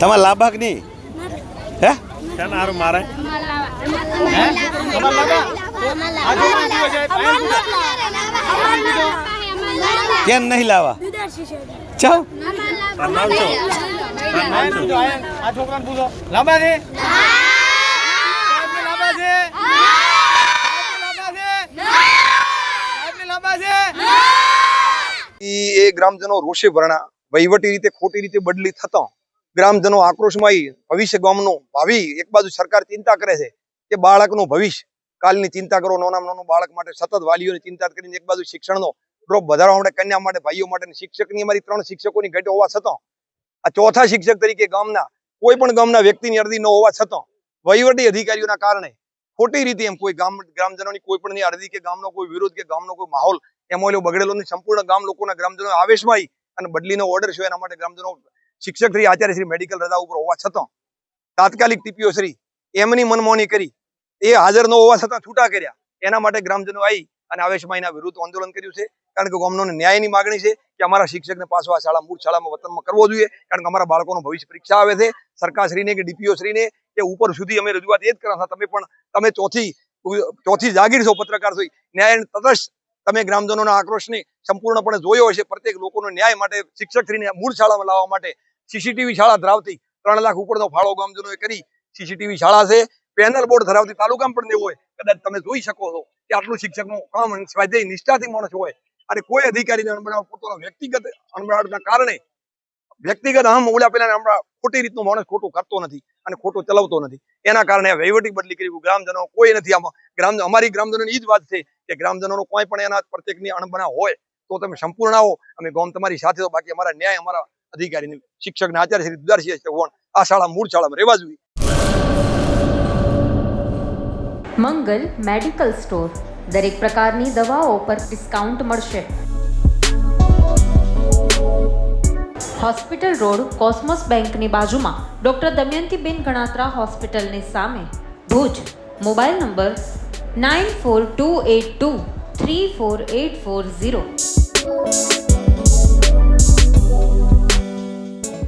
તમારે લાભાક નહીં? હે? કેમ હારું મારે? કેમ નહીં આ છોકરાને પૂછો. લાંબા છે? લાંબા છે? છે? ઈ એ ગ્રામજનો રોષે ભરણા વહીવટી રીતે ખોટી રીતે બદલી થતા. ગ્રામજનો આક્રોશમાં ભવિષ્ય ગામનું ભાવિ એક બાજુ સરકાર ચિંતા કરે છે કે બાળકનું ભવિષ્ય. કાલની ચિંતા કરો, નાના નાનું બાળક માટે સતત વાલીઓની ચિંતા કરીને એક બાજુ શિક્ષણનો ડ્રોપ વધારવા માટે, કન્યા માટે, ભાઈઓ માટે શિક્ષકની અમારી ત્રણ શિક્ષકોની ઘટ હોવા છતાં, આ ચોથા શિક્ષક તરીકે ગામના કોઈ પણ ગામના વ્યક્તિની અરજી ન હોવા છતાં, વહીવટી અધિકારીઓના કારણે ખોટી રીતે એમ કોઈ ગામ, ગ્રામજનોની કોઈ પણ અરજી કે ગામનો કોઈ વિરોધ કે ગામનો કોઈ માહોલ એમાં બગડેલો સંપૂર્ણ ગામ લોકોના ગ્રામજનો આવેશમાં આવી અને બદલીનો ઓર્ડર છે એના માટે ગ્રામજનો શિક્ષક શ્રી આચાર્ય શ્રી મેડિકલ રજા ઉપર હોવા છતાં તાત્કાલિક ટીપીઓ શ્રી એમની મનમોહની કરી, એ હાજર ન હોવા છતાં છૂટા કર્યા. એના માટે ગ્રામજનો આવી અને આવેશમાં એના વિરુદ્ધ આંદોલન કર્યું છે. કારણ કે ગામનો ન્યાયની માગણી છે કે અમારા શિક્ષકને પાછો આ શાળા, મૂળ શાળામાં વતનમાં કરવો જોઈએ. કારણ કે અમારા બાળકોનું ભવિષ્ય પરીક્ષા આવે છે. સરકારશ્રીને કે ડીપીઓ શ્રીને કે ઉપર સુધી અમે રજૂઆત એ જ કરવા તમે પણ, તમે ચોથી ચોથી જાગીર છો પત્રકાર છો. ન્યાય તટસ્થ તમે ગ્રામજનોના આક્રોશને સંપૂર્ણપણે જોયો હશે. પ્રત્યેક લોકોનો ન્યાય માટે શિક્ષકશ્રીને મૂળ શાળામાં લાવવા માટે સીસીટીવી શાળા ધરાવતી ત્રણ લાખ ઉપરનો ફાળો ગ્રામજનોએ કરી. સીસીટીવી શાળા છે. પેનલ બોર્ડ ધરાવતી તાલુકામાં પણ દેવું હોય. કદાચ તમે જોઈ શકો છો કે આટલું શિક્ષકનું કામ સ્વાધ્યાય નિષ્ઠાથી માણસ હોય. અને કોઈ અધિકારીને અણબનાવ પોતાનો વ્યક્તિગત અણબનાવના કારણે વ્યક્તિગત આમ ઓલા પેલા હમણાં ખોટી રીતનું માણસ ખોટું કરતો નથી અને ખોટું ચલાવતો નથી. એના કારણે વહીવટી બદલી કરી ગ્રામજનો કોઈ નથી આમાં. ગ્રામ અમારી ગ્રામજનોની એ જ વાત છે કે ગ્રામજનોનો કોઈ પણ એના પ્રત્યેકની અણબના હોય તો તમે સંપૂર્ણ આવો. અમે ગામ તમારી સાથે બાકી અમારા ન્યાય અમારા અધિકારીને શિક્ષકને આચાર્ય શ્રી દુદારસિંહ ચૌહાણ આ શાળા મૂળ શાળામાં રહેવા જોઈએ. Mangal medical store. દરેક પ્રકારની દવાઓ પર ડિસ્કાઉન્ટ મળશે. હોસ્પિટલ રોડ કોસ્મોસ બેંકની બાજુમાં ડૉક્ટર દમયંતીબેન ગણાત્રા હોસ્પિટલની સામે. Bhuj. Mobile number nine four two eight two three four eight four zero.